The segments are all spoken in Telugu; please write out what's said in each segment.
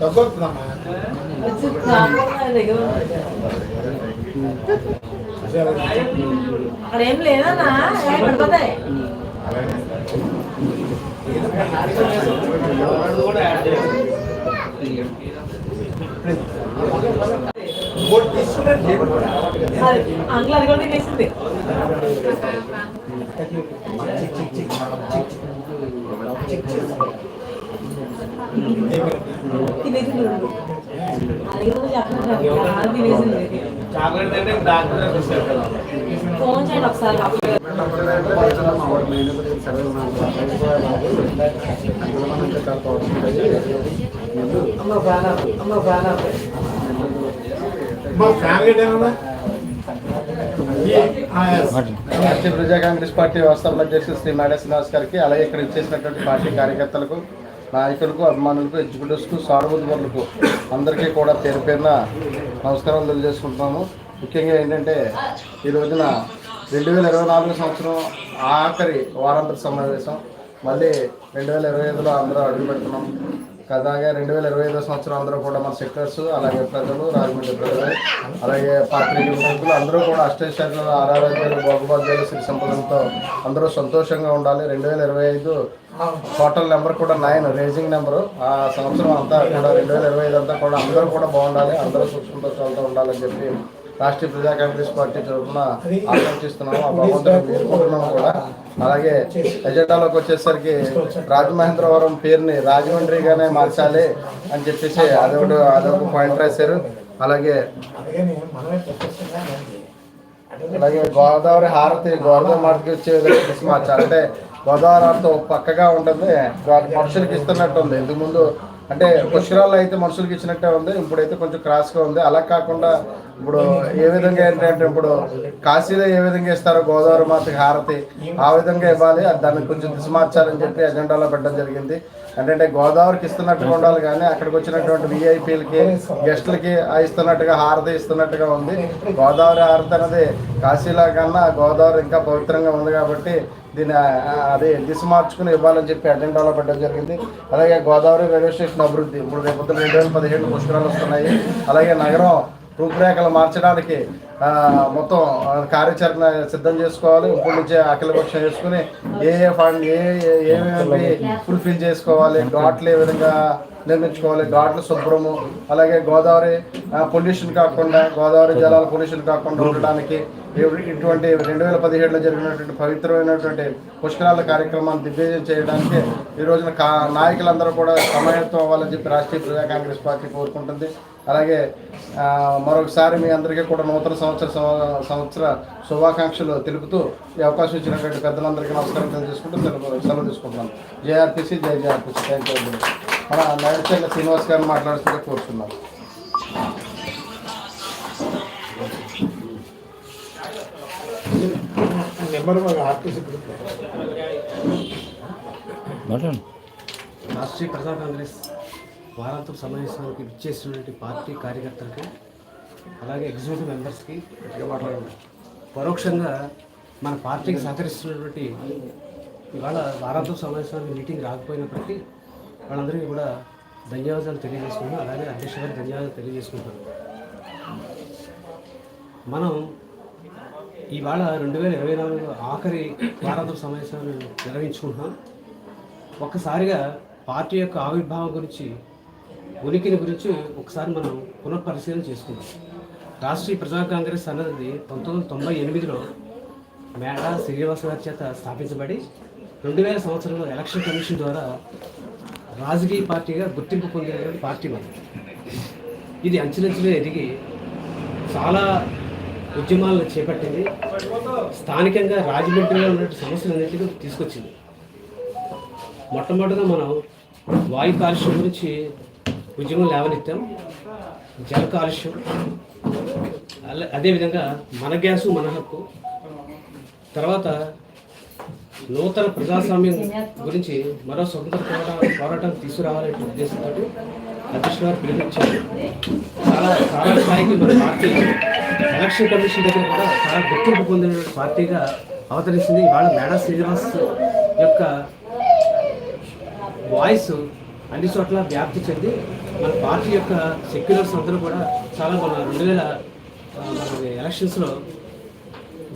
తగ్గొస్తుందమ్మా అక్కడ ఏం లేదన్నా పడిపోతాయి అంకుల్ అది కూడా తినేసింది చిక్ చిక్ చిక్ చిక్ చిక్ ఫోన్ చేయండి ఒకసారి ఫ్యామిలీ ప్రజా కాంగ్రెస్ పార్టీ వ్యవస్థాపన అధ్యక్షుడు శ్రీ మేడ శ్రీనివాస్ గారికి అలాగే ఇక్కడ ఇచ్చేసినటువంటి పార్టీ కార్యకర్తలకు నాయకులకు అభిమానులకు ఎగ్జిక్యూటివ్స్కు సార్వత్రికులకు అందరికీ కూడా పేరు పేరున నమస్కారాలు తెలియజేసుకుంటున్నాము. ముఖ్యంగా ఏంటంటే ఈ రోజున రెండు వేల ఇరవై నాలుగు సంవత్సరం ఆఖరి వారాంతర సమావేశం. మళ్ళీ రెండు వేల ఇరవై ఐదులో అందరూ అడుగు పెడుతున్నాం. అలాగే రెండు వేల ఇరవై ఐదో సంవత్సరం అందరూ కూడా మన సెక్టర్స్ అలాగే ప్రజలు రాజమండ్రి ప్రజలు అలాగే పార్టీ నాయకులు అందరూ కూడా అష్టైశ్వర్యాలు ఆరాధ్యాలు భోగభాగ్యాలు శ్రీ సంపదలతో అందరూ సంతోషంగా ఉండాలి. రెండు వేల ఇరవై ఐదు టోటల్ నెంబర్ కూడా నైన్ రేజింగ్ నెంబరు. ఆ సంవత్సరం అంతా కూడా రెండు వేల ఇరవై ఐదు అంతా కూడా అందరూ కూడా బాగుండాలి అందరూ సుఖ సంతోషాలతో ఉండాలని చెప్పి రాష్ట్రీయ ప్రజా కాంగ్రెస్ పార్టీ తరఫున ఆకాంక్షిస్తున్నాము ఆ భగవంతుని వేడుకుంటున్నాము కూడా. అలాగే ఎజెండాలోకి వచ్చేసరికి రాజమహేంద్రవరం పేరుని రాజమండ్రిగానే మార్చాలి అని చెప్పేసి అదొకటి అదొక పాయింట్ రాశారు. అలాగే అలాగే గోదావరి హారతి గోదావరి మార్కి వచ్చే విధంగా అంటే గోదావరి హారతి పక్కగా ఉంటుంది. మనుషులకి ఇస్తున్నట్టు ఉంది ఇంతకు ముందు అంటే పుష్కరాల్లో అయితే మనుషులకి ఇచ్చినట్టే ఉంది. ఇప్పుడైతే కొంచెం క్రాస్గా ఉంది. అలా కాకుండా ఇప్పుడు ఏ విధంగా ఏంటంటే ఇప్పుడు కాశీలో ఏ విధంగా ఇస్తారో గోదావరి మాతకి హారతి ఆ విధంగా ఇవ్వాలి. దాన్ని కొంచెం దిశ మార్చాలని చెప్పి ఎజెండాలో పెట్టడం జరిగింది. అంటే గోదావరికి ఇస్తున్నట్టుగా ఉండాలి కానీ అక్కడికి వచ్చినటువంటి విఐపీలకి గెస్టులకి ఇస్తున్నట్టుగా హారతి ఇస్తున్నట్టుగా ఉంది. గోదావరి హారతి అనేది కాశీలా కన్నా గోదావరి ఇంకా పవిత్రంగా ఉంది కాబట్టి దీన్ని అదే దిశ మార్చుకుని ఇవ్వాలని చెప్పి అజెండాలో పెట్టడం జరిగింది. అలాగే గోదావరి రైల్వే స్టేషన్ అభివృద్ధి ఇప్పుడు రేపు పొద్దున్న రెండు వేల పదిహేడు పుష్కరాలు వస్తున్నాయి. అలాగే నగరం రూపురేఖలు మార్చడానికి మొత్తం కార్యాచరణ సిద్ధం చేసుకోవాలి. ఇప్పటి నుంచే అఖిలపక్షం చేసుకుని ఏ ఏ ఫండ్ ఏ ఏమేమి ఫుల్ఫిల్ చేసుకోవాలి ఘాట్లు ఏ విధంగా నిర్మించుకోవాలి. ఘాట్లు శుభ్రము. అలాగే గోదావరి పొల్యూషన్ కాకుండా గోదావరి జలాల పొల్యూషన్ కాకుండా ఉండడానికి ఇటువంటి రెండు వేల పదిహేడులో జరిగినటువంటి పవిత్రమైనటువంటి పుష్కరాల కార్యక్రమాన్ని దిగ్విజయం చేయడానికి ఈ రోజున కా నాయకులందరూ కూడా సమాయత్తం అవ్వాలని చెప్పి రాష్ట్రీయ ప్రజా కాంగ్రెస్ పార్టీ కోరుకుంటుంది. అలాగే మరొకసారి మీ అందరికీ కూడా నూతన సంవత్సర సంవ- సంవత్సర శుభాకాంక్షలు తెలుపుతూ ఈ అవకాశం ఇచ్చినటువంటి పెద్దలందరికీ నమస్కారం తెలియజేసుకుంటూ సెలవు సెలవు తీసుకుంటున్నాను. జేఆర్టీసీ జై జేఆర్టీసీ థ్యాంక్ యూ మన నైట్చెల్ల శ్రీనివాస్ గారిని మాట్లాడుతుంటే కోరుతున్నాను నెంబర్ ఆర్టీసీ రాష్ట్రీయ ప్రజా కాంగ్రెస్ వారాంతపు సమావేశానికి ఇచ్చేసినటువంటి పార్టీ కార్యకర్తలకి అలాగే ఎగ్జిక్యూటివ్ మెంబర్స్కి పరోక్షంగా మన పార్టీకి సహకరిస్తున్నటువంటి ఇవాళ వారాంతపు సమావేశానికి మీటింగ్ రాకపోయినప్పటికీ వాళ్ళందరికీ కూడా ధన్యవాదాలు తెలియజేసుకుంటున్నాం అలాగే అధ్యక్ష గారికి ధన్యవాదాలు తెలియజేసుకుంటాం మనం ఇవాళ రెండు వేల ఇరవై నాలుగు ఆఖరి వారాంతపు సమావేశాన్ని నిర్వహించుకుంటున్నాం. ఒక్కసారిగా పార్టీ యొక్క ఆవిర్భావం గురించి ఉనికిని గురించి ఒకసారి మనం పునఃపరిశీలన చేసుకుందాం. రాష్ట్రీయ ప్రజా కాంగ్రెస్ అన్నది పంతొమ్మిది వందల తొంభై ఎనిమిదిలో మేడా శ్రీనివాస గారి చేత స్థాపించబడి రెండు వేల సంవత్సరంలో ఎలక్షన్ కమిషన్ ద్వారా రాజకీయ పార్టీగా గుర్తింపు పొందిన పార్టీ మనం ఇది అంచెలంచెలుగా ఎదిగి చాలా ఉద్యమాలను చేపట్టింది. స్థానికంగా రాజమండ్రిలో ఉన్న సమస్యలన్నింటినీ తీసుకొచ్చింది. మొట్టమొదటిగా మనం వాయు కాలుష్యం గురించి ఉద్యమం లేవనెత్తాం. జల కాలుష్యం. అదేవిధంగా మన గ్యాసు మన హక్కు. తర్వాత నూతన ప్రజాస్వామ్యం గురించి మరో స్వతంత్ర పోరాటం పోరాటం తీసుకురావాలనే ఉద్దేశంతో అధ్యక్షుడు గారు పిలుపునిచ్చారు. చాలా చాలా స్థాయికి మన పార్టీ ఎలక్షన్ కమిషన్ దగ్గర కూడా చాలా గుర్తింపు పొందిన పార్టీగా అవతరిస్తుంది ఇవాళ మేడా శ్రీనివాస్ యొక్క వాయిస్ అన్ని చోట్ల వ్యాప్తి చెంది మన పార్టీ యొక్క సెక్యులర్స్ అందరూ కూడా చాలా మన రెండు వేల ఎలక్షన్స్లో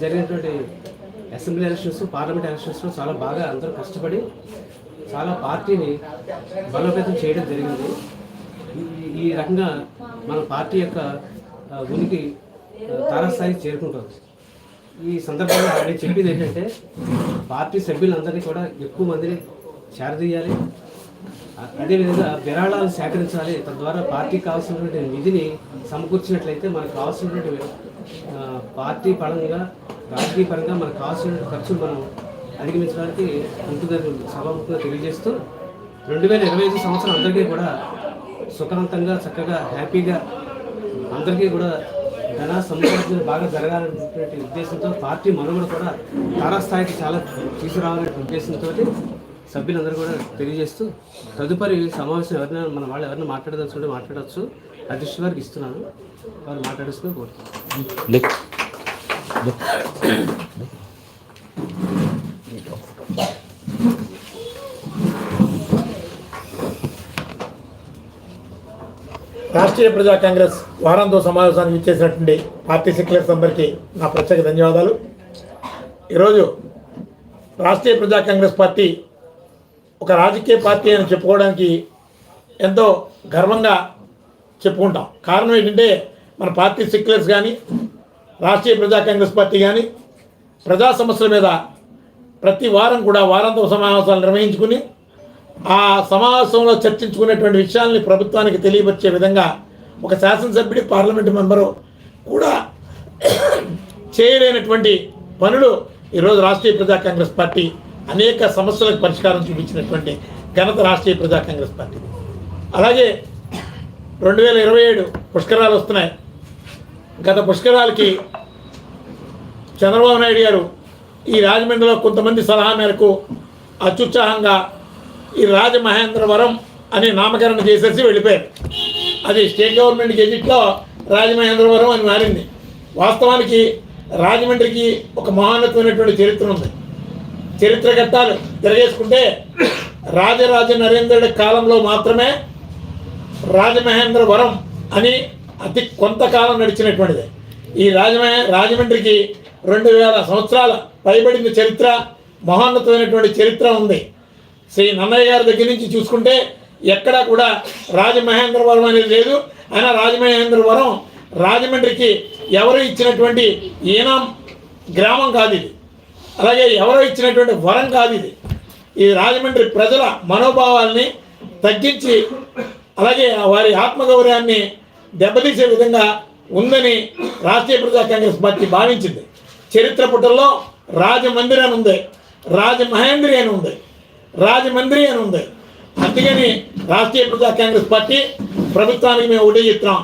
జరిగినటువంటి అసెంబ్లీ ఎలక్షన్స్ పార్లమెంట్ ఎలక్షన్స్లో చాలా బాగా అందరూ కష్టపడి చాలా పార్టీని బలోపేతం చేయడం జరిగింది. ఈ- ఈ రకంగా మన పార్టీ యొక్క ఉనికి ఆ, తారాస్థాయికి చేరుకుంటుంది. ఈ సందర్భంగా నేను చెప్పేది ఏంటంటే పార్టీ సభ్యులందరినీ కూడా ఎక్కువ మందిని చేరదీయాలి. అదేవిధంగా విరాళాలు సేకరించాలి. తద్వారా పార్టీకి కావాల్సినటువంటి నిధిని సమకూర్చినట్లయితే మనకు కావాల్సినటువంటి పార్టీ పరంగా రాజకీయ పరంగా మనకు కావాల్సిన ఖర్చులు మనం అధిగమించడానికి ఉంటుందని సభాముఖంగా తెలియజేస్తూ రెండు వేల ఇరవై ఐదు సంవత్సరం అందరికీ కూడా సుఖవంతంగా చక్కగా హ్యాపీగా అందరికీ కూడా ధన సంపాదన బాగా జరగాలనేటువంటి ఉద్దేశంతో పార్టీ మనుగడ కూడా తారాస్థాయికి చాలా తీసుకురావాలనే ఉద్దేశంతో సభ్యులందరూ కూడా తెలియజేస్తూ తదుపరి సమావేశం ఎవరైనా మన వాళ్ళు ఎవరైనా మాట్లాడదలుచుకుంటే మాట్లాడవచ్చు అధ్యక్షుడు గారికి ఇస్తున్నాను. వారు మాట్లాడేసుకుని కోరుతున్నాను రాష్ట్రీయ ప్రజా కాంగ్రెస్ వారంతో సమావేశానికి ఇచ్చేసినటువంటి పార్టీ సెక్యులర్స్ అందరికీ నా ప్రత్యేక ధన్యవాదాలు. ఈరోజు రాష్ట్రీయ ప్రజా కాంగ్రెస్ పార్టీ ఒక రాజకీయ పార్టీ అని చెప్పుకోవడానికి ఎంతో గర్వంగా చెప్పుకుంటాం. కారణం ఏంటంటే మన పార్టీ సెక్యులర్స్ కానీ రాష్ట్రీయ ప్రజా కాంగ్రెస్ పార్టీ కానీ ప్రజా సమస్యల మీద ప్రతి వారం కూడా వారాంత సమావేశాలు నిర్వహించుకుని ఆ సమావేశంలో చర్చించుకునేటువంటి విషయాల్ని ప్రభుత్వానికి తెలియపరిచే విధంగా ఒక శాసనసభ్యుడి పార్లమెంటు మెంబరు కూడా చేయలేనటువంటి పనులు ఈరోజు రాష్ట్రీయ ప్రజా కాంగ్రెస్ పార్టీ అనేక సమస్యలకు పరిష్కారం చూపించినటువంటి ఘనత రాష్ట్రీయ ప్రజా కాంగ్రెస్ పార్టీ అలాగే రెండు వేల ఇరవై ఏడు పుష్కరాలు వస్తున్నాయి. గత పుష్కరాలకి చంద్రబాబు నాయుడు గారు ఈ రాజమండ్రిలో కొంతమంది సలహా మేరకు అత్యుత్సాహంగా ఈ రాజమహేంద్రవరం అని నామకరణం చేసేసి వెళ్ళిపోయారు. అది స్టేట్ గవర్నమెంట్ గెజిట్లో రాజమహేంద్రవరం అని మారింది. వాస్తవానికి రాజమండ్రికి ఒక మహోన్నతమైనటువంటి చరిత్ర ఉంది. చరిత్ర ఘట్టాలు తిరగేసుకుంటే రాజరాజ నరేంద్రుడి కాలంలో మాత్రమే రాజమహేంద్రవరం అని అతి కొంతకాలం నడిచినటువంటిది. ఈ రాజమే రాజమండ్రికి రెండు వేల సంవత్సరాల పైబడిన చరిత్ర మహోన్నతమైనటువంటి చరిత్ర ఉంది. శ్రీ నన్నయ్య గారి దగ్గర నుంచి చూసుకుంటే ఎక్కడా కూడా రాజమహేంద్రవరం అనేది లేదు. అయినా రాజమహేంద్రవరం రాజమండ్రికి ఎవరు ఇచ్చినటువంటి ఈనాం గ్రామం కాదు ఇది. అలాగే ఎవరో ఇచ్చినటువంటి వరం కాదు ఇది. ఈ రాజమండ్రి ప్రజల మనోభావాల్ని తగ్గించి అలాగే వారి ఆత్మగౌరవాన్ని దెబ్బతీసే విధంగా ఉందని రాష్ట్రీయ ప్రజా కాంగ్రెస్ పార్టీ భావించింది. చరిత్ర పుటల్లో రాజమందిరి అని ఉంది రాజమహేంద్రి అని ఉంది రాజమందిరి అని ఉంది. అందుకని రాష్ట్రీయ ప్రజా కాంగ్రెస్ పార్టీ ప్రభుత్వానికి మేము ఒకటే చెప్తున్నాం.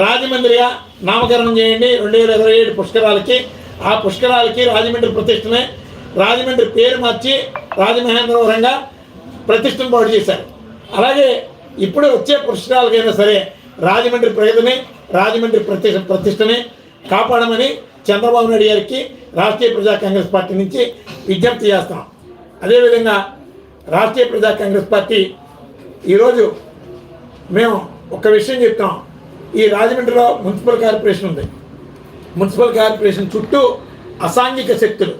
రాజమందిరిగా నామకరణం చేయండి. రెండు వేల ఇరవై ఏడు పుష్కరాలకి ఆ పుష్కరాలకి రాజమండ్రి ప్రతిష్టనే రాజమండ్రి పేరు మార్చి రాజమహేంద్రవరంగా ప్రతిష్టను పాటు చేశారు. అలాగే ఇప్పుడు వచ్చే పుష్కరాలకైనా సరే రాజమండ్రి ప్రగతిని రాజమండ్రి ప్రతిష్ట ప్రతిష్టని కాపాడమని చంద్రబాబు నాయుడు గారికి రాష్ట్రీయ ప్రజా కాంగ్రెస్ పార్టీ నుంచి విజ్ఞప్తి చేస్తాం. అదేవిధంగా రాష్ట్రీయ ప్రజా కాంగ్రెస్ పార్టీ ఈరోజు మేము ఒక విషయం చెప్తాం. ఈ రాజమండ్రిలో మున్సిపల్ కార్పొరేషన్ ఉంది. మున్సిపల్ కార్పొరేషన్ చుట్టూ అసాంఘిక శక్తులు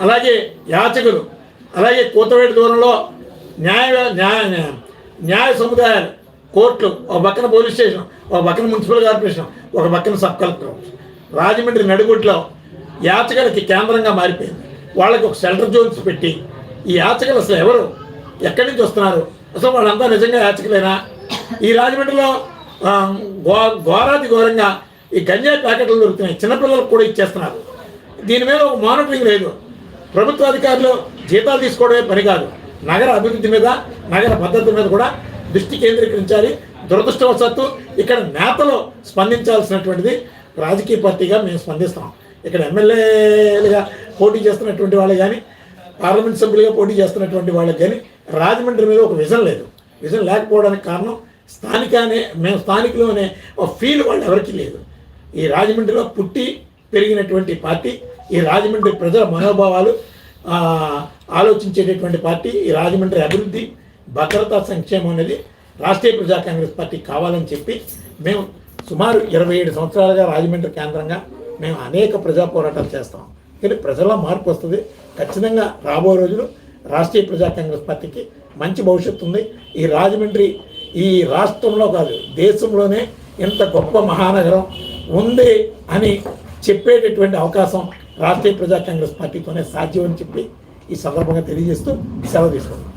అలాగే యాచకులు అలాగే కూతవేటి దూరంలో న్యాయ న్యాయ న్యాయ- న్యాయ సముదాయాలు కోర్టులు ఒక పక్కన పోలీస్ స్టేషన్ ఒక పక్కన మున్సిపల్ కార్పొరేషన్ ఒక పక్కన సబ్ కలెక్టర్ ఆఫీస్. రాజమండ్రి నడుగుట్లో యాచకులకి కేంద్రంగా మారిపోయింది. వాళ్ళకి ఒక షెల్టర్ జోన్స్ పెట్టి ఈ యాచకులు అసలు ఎవరు? ఎక్కడి నుంచి వస్తున్నారు? అసలు వాళ్ళంతా నిజంగా యాచకులేనా? ఈ రాజమండ్రిలో ఆ, ఘో ఘోరాతి ఘోరంగా ఈ గంజాయి ప్యాకెట్లు దొరుకుతున్నాయి. చిన్నపిల్లలకు కూడా ఇచ్చేస్తున్నారు. దీని మీద ఒక మానిటరింగ్ లేదు. ప్రభుత్వ అధికారులు జీతాలు తీసుకోవడమే పని కాదు. నగర అభివృద్ధి మీద నగర పద్ధతి మీద కూడా దృష్టి కేంద్రీకరించాలి. దురదృష్టవశాత్తు ఇక్కడ నేతలు స్పందించాల్సినటువంటిది రాజకీయ పార్టీగా మేము స్పందిస్తాం. ఇక్కడ ఎమ్మెల్యేలుగా పోటీ చేస్తున్నటువంటి వాళ్ళు కానీ పార్లమెంట్ సభ్యులుగా పోటీ చేస్తున్నటువంటి వాళ్ళకి కానీ రాజమండ్రి మీద ఒక విజన్ లేదు. విజన్ లేకపోవడానికి కారణం స్థానికనే మేము స్థానికులు అనే ఒక ఫీల్ వాళ్ళు ఎవరికీ లేదు. ఈ రాజమండ్రిలో పుట్టి పెరిగినటువంటి పార్టీ ఈ రాజమండ్రి ప్రజల మనోభావాలు ఆలోచించేటటువంటి పార్టీ ఈ రాజమండ్రి అభివృద్ధి భద్రతా సంక్షేమం అనేది రాష్ట్రీయ ప్రజా కాంగ్రెస్ పార్టీ కావాలని చెప్పి మేము సుమారు ఇరవై ఏడు సంవత్సరాలుగా రాజమండ్రి కేంద్రంగా మేము అనేక ప్రజా పోరాటాలు చేస్తాం. కానీ ప్రజల్లో మార్పు వస్తుంది. ఖచ్చితంగా రాబో రోజులు రాష్ట్రీయ ప్రజా కాంగ్రెస్ పార్టీకి మంచి భవిష్యత్తు ఉంది. ఈ రాజమండ్రి ఈ రాష్ట్రంలో కాదు దేశంలోనే ఇంత గొప్ప మహానగరం ఉంది అని చెప్పేటటువంటి అవకాశం రాష్ట్రీయ ప్రజా కాంగ్రెస్ పార్టీతోనే సాధ్యం అని చెప్పి ఈ సందర్భంగా తెలియజేస్తూ సెలవు తీసుకుంటాం